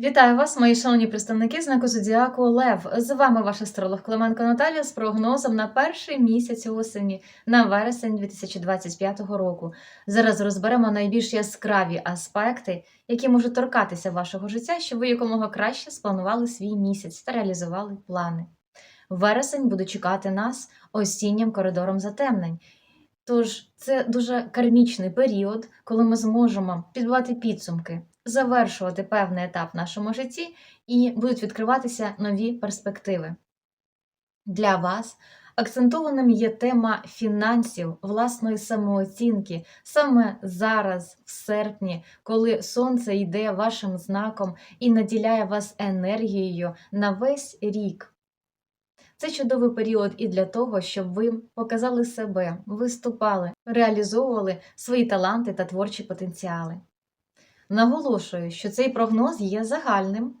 Вітаю вас, мої шановні представники знаку Зодіаку Лев. З вами ваш астролог Клименко Наталія з прогнозом на перший місяць осені на вересень 2025 року. Зараз розберемо найбільш яскраві аспекти, які можуть торкатися вашого життя, щоб ви якомога краще спланували свій місяць та реалізували плани. Вересень буде чекати нас осіннім коридором затемнень. Тож це дуже кармічний період, коли ми зможемо підбивати підсумки, завершувати певний етап в нашому житті і будуть відкриватися нові перспективи. Для вас акцентованим є тема фінансів, власної самооцінки саме зараз, в серпні, коли сонце йде вашим знаком і наділяє вас енергією на весь рік. Це чудовий період і для того, щоб ви показали себе, виступали, реалізовували свої таланти та творчі потенціали. Наголошую, що цей прогноз є загальним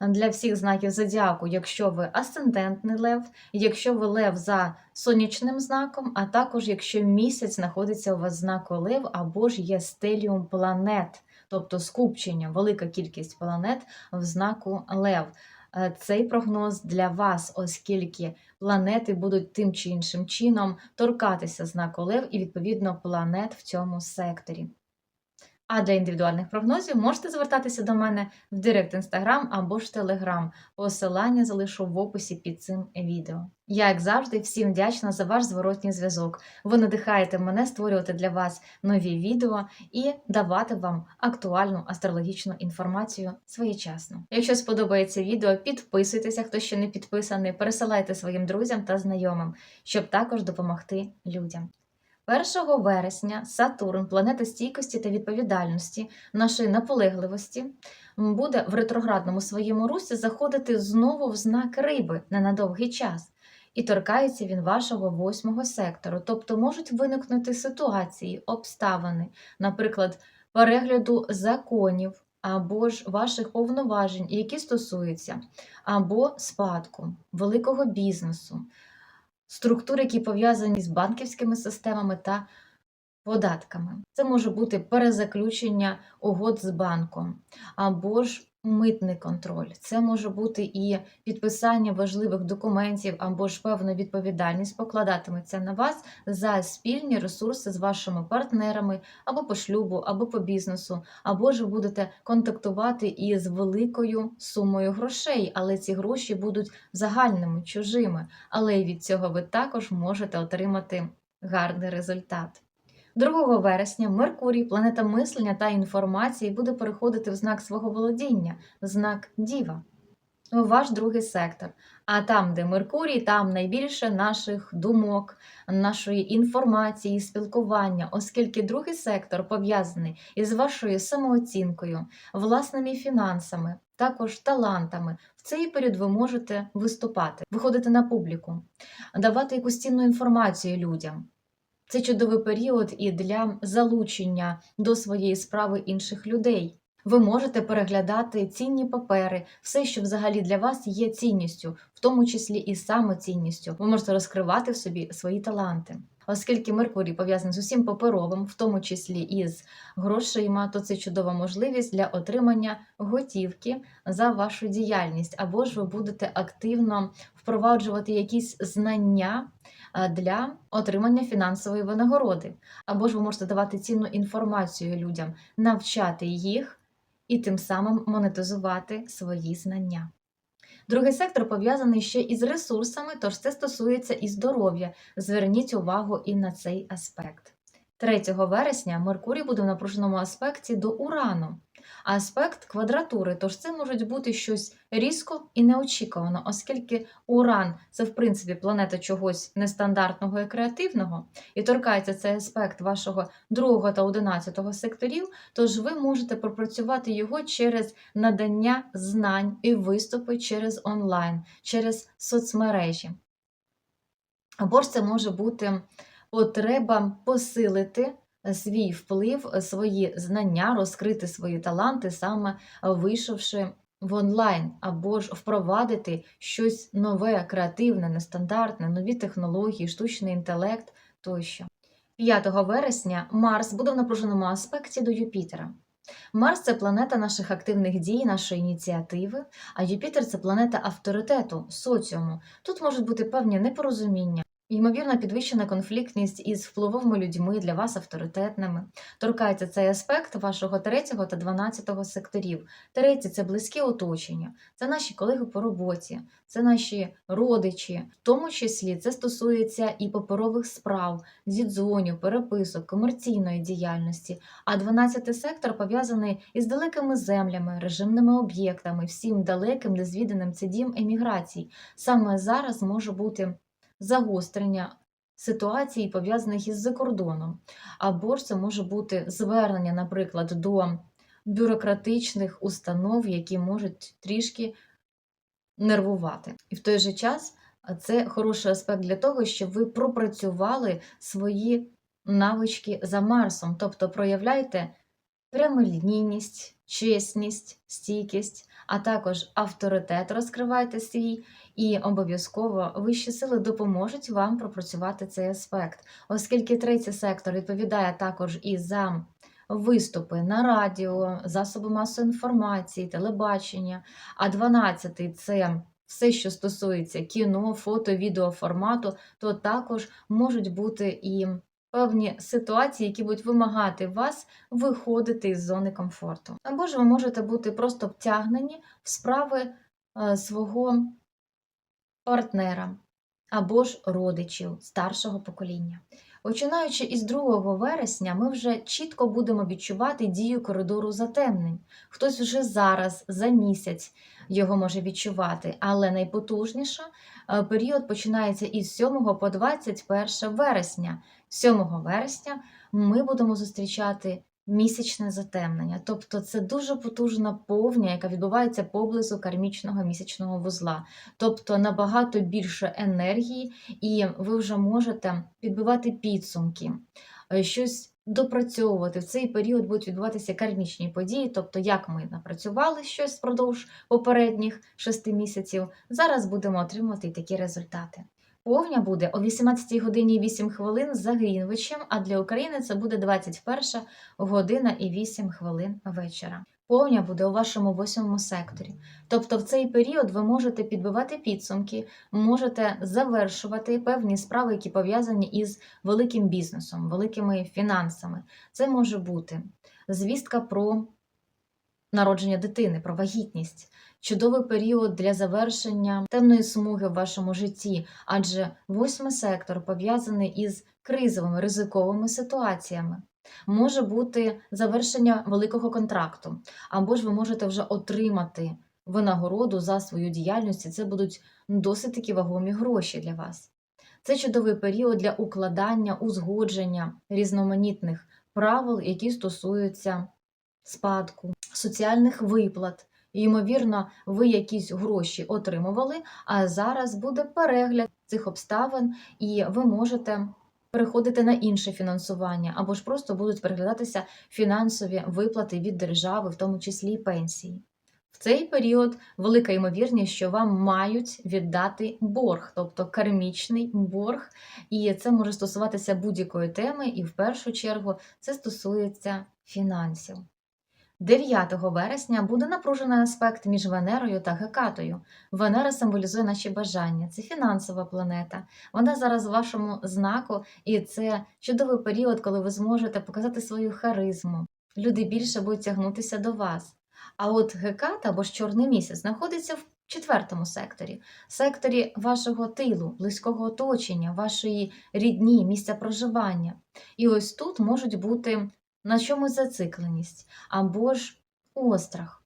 для всіх знаків зодіаку, якщо ви асцендентний лев, якщо ви лев за сонячним знаком, а також якщо місяць знаходиться у вас знаку лев або ж є стеліум планет, тобто скупчення, велика кількість планет в знаку лев. Е, Цей прогноз для вас, оскільки планети будуть тим чи іншим чином торкатися знаку лев і, відповідно, планет в цьому секторі. А для індивідуальних прогнозів можете звертатися до мене в Директ Інстаграм або ж Телеграм. Посилання залишу в описі під цим відео. Я, як завжди, всім вдячна за ваш зворотній зв'язок. Ви надихаєте мене створювати для вас нові відео і давати вам актуальну астрологічну інформацію своєчасно. Якщо сподобається відео, підписуйтеся, хто ще не підписаний, пересилайте своїм друзям та знайомим, щоб також допомогти людям. 1 вересня Сатурн, планета стійкості та відповідальності, нашої наполегливості, буде в ретроградному своєму русі заходити знову в знак риби на надовгий час. І торкається він вашого восьмого сектору, тобто можуть виникнути ситуації, обставини, наприклад, перегляду законів або ж ваших повноважень, які стосуються або спадку, великого бізнесу, структур, які пов'язані з банківськими системами та податками. Це може бути перезаключення угод з банком або ж митний контроль. Це може бути і підписання важливих документів, або ж певна відповідальність покладатиметься на вас за спільні ресурси з вашими партнерами або по шлюбу, або по бізнесу, або ж будете контактувати із великою сумою грошей, але ці гроші будуть загальними, чужими. Але від цього ви також можете отримати гарний результат. 2 вересня Меркурій, планета мислення та інформації, буде переходити в знак свого володіння, в знак Діва, ваш другий сектор. А там, де Меркурій, там найбільше наших думок, нашої інформації, спілкування, оскільки другий сектор пов'язаний із вашою самооцінкою, власними фінансами, також талантами. В цей період ви можете виступати, виходити на публіку, давати якусь цінну інформацію людям. Це чудовий період і для залучення до своєї справи інших людей. Ви можете переглядати цінні папери, все, що взагалі для вас є цінністю, в тому числі і самоцінністю. Ви можете розкривати в собі свої таланти. Оскільки Меркурій пов'язаний з усім паперовим, в тому числі і з грошима, то це чудова можливість для отримання готівки за вашу діяльність, або ж ви будете активно впроваджувати якісь знання для отримання фінансової винагороди, або ж ви можете давати цінну інформацію людям, навчати їх і тим самим монетизувати свої знання. Другий сектор пов'язаний ще із ресурсами, тож це стосується і здоров'я. Зверніть увагу і на цей аспект. 3 вересня Меркурій буде в напруженому аспекті до Урану, аспект квадратури, тож це може бути щось різко і неочікувано, оскільки Уран це в принципі планета чогось нестандартного і креативного, і торкається цей аспект вашого 2 та 11 секторів, тож ви можете пропрацювати його через надання знань і виступи через онлайн, через соцмережі. Або ж це може бути потреба посилити свій вплив, свої знання, розкрити свої таланти, саме вийшовши в онлайн, або ж впровадити щось нове, креативне, нестандартне, нові технології, штучний інтелект тощо. 5 вересня Марс буде в напруженому аспекті до Юпітера. Марс це планета наших активних дій, нашої ініціативи, а Юпітер це планета авторитету, соціуму. Тут можуть бути певні непорозуміння. Ймовірна підвищена конфліктність із впливовими людьми для вас авторитетними. Торкається цей аспект вашого третього та дванадцятого секторів. Третє це близьке оточення, це наші колеги по роботі, це наші родичі. В тому числі це стосується і паперових справ, зідзвонів, переписок, комерційної діяльності. А 12 сектор пов'язаний із далекими землями, режимними об'єктами, всім далеким, незвіданим це дім еміграцій. Саме зараз може бути загострення ситуацій, пов'язаних із закордоном. Або ж це може бути звернення, наприклад, до бюрократичних установ, які можуть трішки нервувати. І в той же час це хороший аспект для того, щоб ви пропрацювали свої навички за Марсом, тобто проявляйте прямолінійність, чесність, стійкість, а також авторитет розкривайте свій, і обов'язково вищі сили допоможуть вам пропрацювати цей аспект, оскільки третій сектор відповідає також і за виступи на радіо, засоби масової інформації, телебачення, а 12-й – це все, що стосується кіно, фото, відеоформату, то також можуть бути і певні ситуації, які будуть вимагати вас виходити із зони комфорту. Або ж ви можете бути просто втягнені в справи е, свого партнера або ж родичів старшого покоління. Починаючи із 2 вересня, ми вже чітко будемо відчувати дію коридору затемнень. Хтось вже зараз, за місяць, його може відчувати, але найпотужніше період починається із 7 по 21 вересня. 7 вересня ми будемо зустрічати місячне затемнення. Тобто це дуже потужна повня, яка відбувається поблизу кармічного місячного вузла. Тобто набагато більше енергії, і ви вже можете підбивати підсумки, е, щось допрацьовувати. В цей період будуть відбуватися кармічні події, тобто, як ми напрацювали щось впродовж попередніх шести місяців, зараз будемо отримувати такі результати. Повня буде о 18 годині 8 хвилин за Грінвичем, а для України це буде 21 година і 8 хвилин вечора. Повня буде у вашому восьмому секторі. Тобто в цей період ви можете підбивати підсумки, можете завершувати певні справи, які пов'язані із великим бізнесом, великими фінансами. Це може бути звістка про народження дитини, про вагітність, чудовий період для завершення темної смуги в вашому житті, адже восьмий сектор пов'язаний із кризовими ризиковими ситуаціями. Може бути завершення великого контракту, або ж ви можете вже отримати винагороду за свою діяльність, і це будуть досить такі вагомі гроші для вас. Це чудовий період для укладання, узгодження різноманітних правил, які стосуються спадку, соціальних виплат. Ймовірно, ви якісь гроші отримували, а зараз буде перегляд цих обставин, і ви можете переходити на інше фінансування, або ж просто будуть переглядатися фінансові виплати від держави, в тому числі і пенсії. В цей період велика ймовірність, що вам мають віддати борг, тобто кармічний борг, і це може стосуватися будь-якої теми, і в першу чергу це стосується фінансів. 9 вересня буде напружений аспект між Венерою та Гекатою. Венера символізує наші бажання, це фінансова планета. Вона зараз в вашому знаку, і це чудовий період, коли ви зможете показати свою харизму. Люди більше будуть тягнутися до вас. А от Геката або ж чорний місяць знаходиться в четвертому секторі, секторі вашого тилу, близького оточення, вашої рідні, місця проживання. І ось тут можуть бути на чомусь зацикленість або ж острах.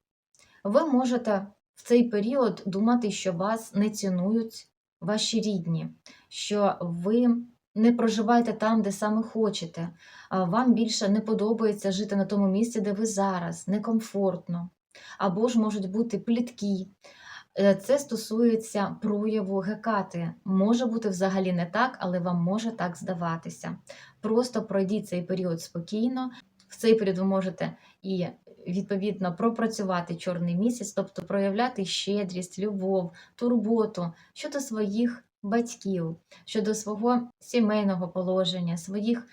Ви можете в цей період думати, що вас не цінують ваші рідні, що ви не проживаєте там, де саме хочете, вам більше не подобається жити на тому місці, де ви зараз, некомфортно, або ж можуть бути плітки. Е, Це стосується прояву гекати. Може бути взагалі не так, але вам може так здаватися. Просто пройдіть цей період спокійно. В цей період ви можете і відповідно пропрацювати чорний місяць, тобто проявляти щедрість, любов, турботу щодо своїх батьків, щодо свого сімейного положення, своїх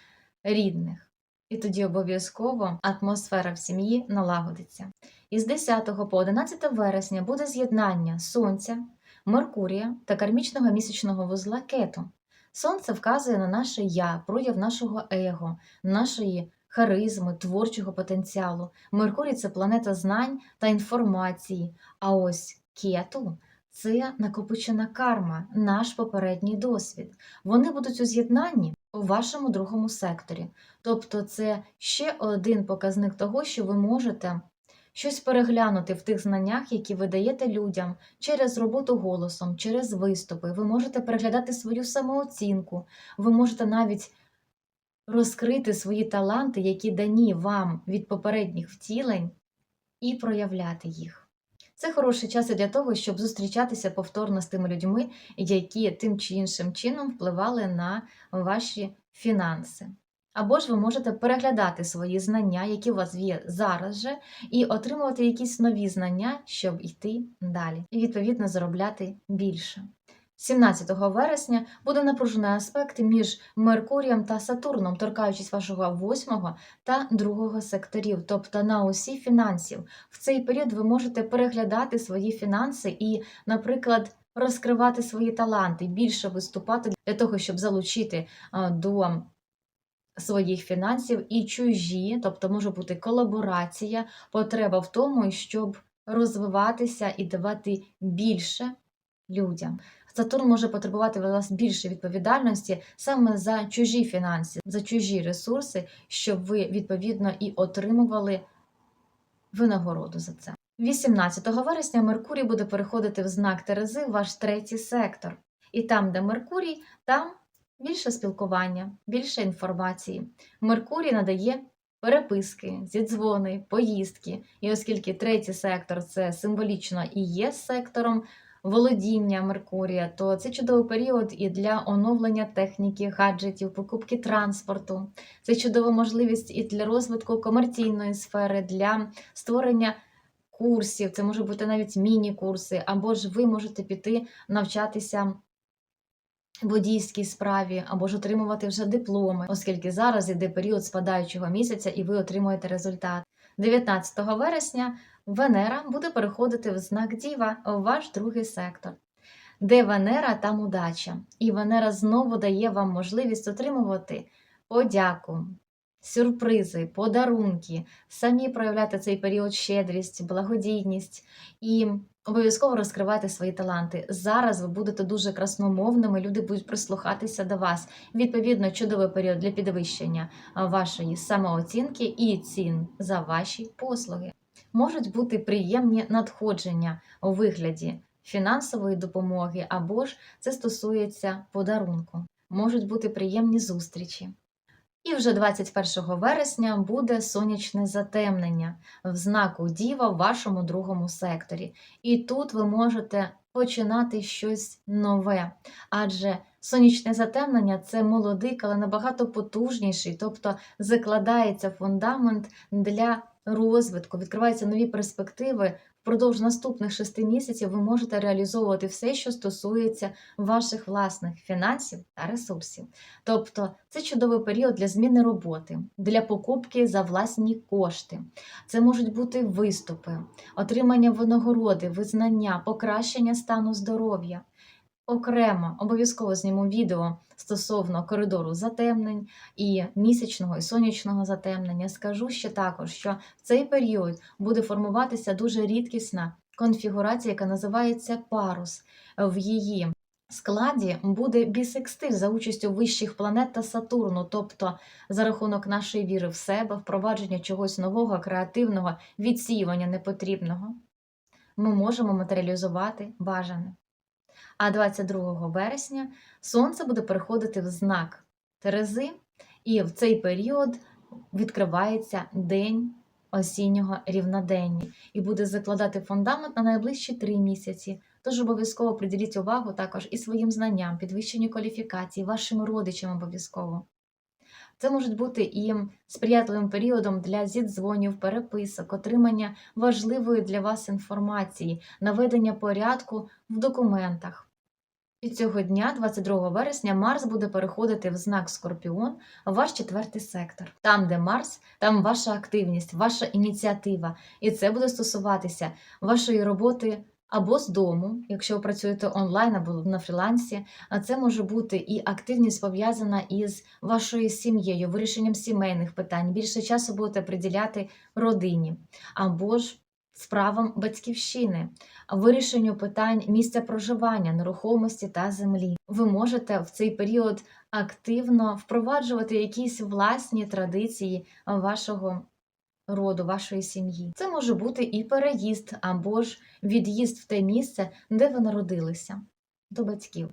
рідних. І тоді обов'язково атмосфера в сім'ї налагодиться. Із 10 по 11 вересня буде з'єднання Сонця, Меркурія та кармічного місячного вузла кету. Сонце вказує на наше я, прояв нашого его, нашої харизми, творчого потенціалу. Меркурій це планета знань та інформації. А ось кету це накопичена карма, наш попередній досвід. Вони будуть у з'єднанні у вашому другому секторі. Тобто, це ще один показник того, що ви можете щось переглянути в тих знаннях, які ви даєте людям через роботу голосом, через виступи. Ви можете переглядати свою самооцінку, ви можете навіть розкрити свої таланти, які дані вам від попередніх втілень, і проявляти їх. Це хороший час для того, щоб зустрічатися повторно з тими людьми, які тим чи іншим чином впливали на ваші фінанси. Або ж ви можете переглядати свої знання, які у вас є зараз же, і отримувати якісь нові знання, щоб йти далі, і відповідно заробляти більше. 17 вересня буде напружений аспект між Меркурієм та Сатурном, торкаючись вашого 8 та 2 секторів, тобто на осі фінансів. В цей період ви можете переглядати свої фінанси і, наприклад, розкривати свої таланти, більше виступати для того, щоб залучити до своїх фінансів і чужі, тобто може бути колаборація, потреба в тому, щоб розвиватися і давати більше людям. Сатурн може потребувати вас більше відповідальності саме за чужі фінанси, за чужі ресурси, щоб ви відповідно і отримували винагороду за це. 18 вересня Меркурій буде переходити в знак Терези, ваш третій сектор. І там, де Меркурій, там більше спілкування, більше інформації. Меркурій надає переписки, зідзвони, поїздки. І оскільки третій сектор це символічно і є сектором володіння Меркурія, то це чудовий період і для оновлення техніки, гаджетів, покупки транспорту. Це чудова можливість і для розвитку комерційної сфери, для створення. Курсів, це може бути навіть міні-курси, або ж ви можете піти навчатися водійській справі, або ж отримувати вже дипломи, оскільки зараз іде період спадаючого місяця і ви отримуєте результат. 19 вересня Венера буде переходити в знак Діва в ваш другий сектор. Де Венера, там удача. І Венера знову дає вам можливість отримувати подяку, сюрпризи, подарунки, самі проявляти цей період щедрість, благодійність і обов'язково розкривати свої таланти. Зараз ви будете дуже красномовними, люди будуть прислухатися до вас. Відповідно, чудовий період для підвищення вашої самооцінки і цін за ваші послуги. Можуть бути приємні надходження у вигляді фінансової допомоги, або ж це стосується подарунку. Можуть бути приємні зустрічі. І вже 21 вересня буде сонячне затемнення в знаку Діва в вашому другому секторі. І тут ви можете починати щось нове. Адже сонячне затемнення це молодик, але набагато потужніший, тобто закладається фундамент для розвитку, відкриваються нові перспективи. Впродовж наступних шести місяців ви можете реалізовувати все, що стосується ваших власних фінансів та ресурсів. Тобто це чудовий період для зміни роботи, для покупки за власні кошти. Це можуть бути виступи, отримання винагороди, визнання, покращення стану здоров'я. Окремо обов'язково зніму відео стосовно коридору затемнень і місячного і сонячного затемнення. Скажу ще також, що в цей період буде формуватися дуже рідкісна конфігурація, яка називається парус. В її складі буде бісекстиль за участю вищих планет та Сатурну, тобто за рахунок нашої віри в себе, впровадження чогось нового, креативного, відсіювання непотрібного. Ми можемо матеріалізувати бажане. А 22 вересня сонце буде переходити в знак Терези, і в цей період відкривається день осіннього рівнодення і буде закладати фундамент на найближчі три місяці. Тож обов'язково приділіть увагу також і своїм знанням, підвищенню кваліфікації, вашим родичам обов'язково. Це можуть бути і сприятливим періодом для зідзвонів, переписок, отримання важливої для вас інформації, наведення порядку в документах. І цього дня, 22 вересня, Марс буде переходити в знак Скорпіон, ваш четвертий сектор. Там, де Марс, там ваша активність, ваша ініціатива. І це буде стосуватися вашої роботи або з дому, якщо ви працюєте онлайн або на фрілансі. А це може бути і активність пов'язана із вашою сім'єю, вирішенням сімейних питань. Більше часу будете приділяти родині або ж справам батьківщини вирішенню питань місця проживання, нерухомості та землі. Ви можете в цей період активно впроваджувати якісь власні традиції вашого роду, вашої сім'ї. Це може бути і переїзд або ж від'їзд в те місце, де ви народилися, до батьків.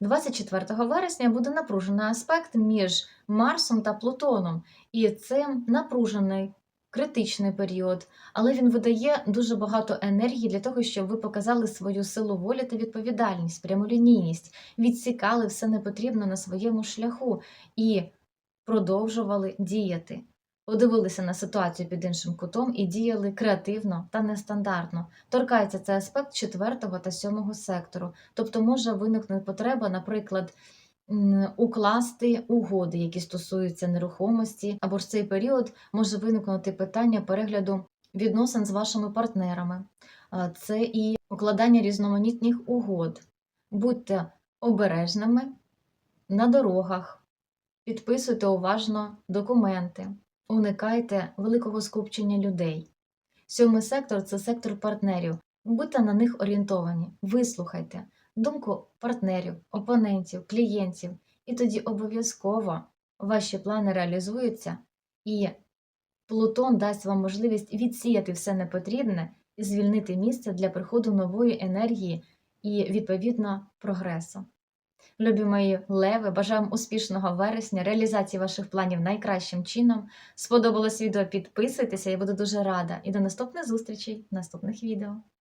24 вересня буде напружений аспект між Марсом та Плутоном, і це напружений критичний період, але він видає дуже багато енергії для того, щоб ви показали свою силу волі та відповідальність, прямолінійність, відсікали все непотрібне на своєму шляху і продовжували діяти. Подивилися на ситуацію під іншим кутом і діяли креативно та нестандартно. Торкається цей аспект 4 та 7 сектору, тобто може виникнути потреба, наприклад, укласти угоди, які стосуються нерухомості, або ж цей період може виникнути питання перегляду відносин з вашими партнерами. Це і укладання різноманітних угод. Будьте обережними на дорогах, підписуйте уважно документи, уникайте великого скупчення людей. Сьомий сектор це сектор партнерів. Будьте на них орієнтовані, вислухайте думку партнерів, опонентів, клієнтів, і тоді обов'язково ваші плани реалізуються, і Плутон дасть вам можливість відсіяти все непотрібне і звільнити місце для приходу нової енергії і, відповідно, прогресу. Любі мої леви, бажаю успішного вересня, реалізації ваших планів найкращим чином. Сподобалось відео, підписуйтеся, я буду дуже рада. І до наступних зустрічей наступних відео.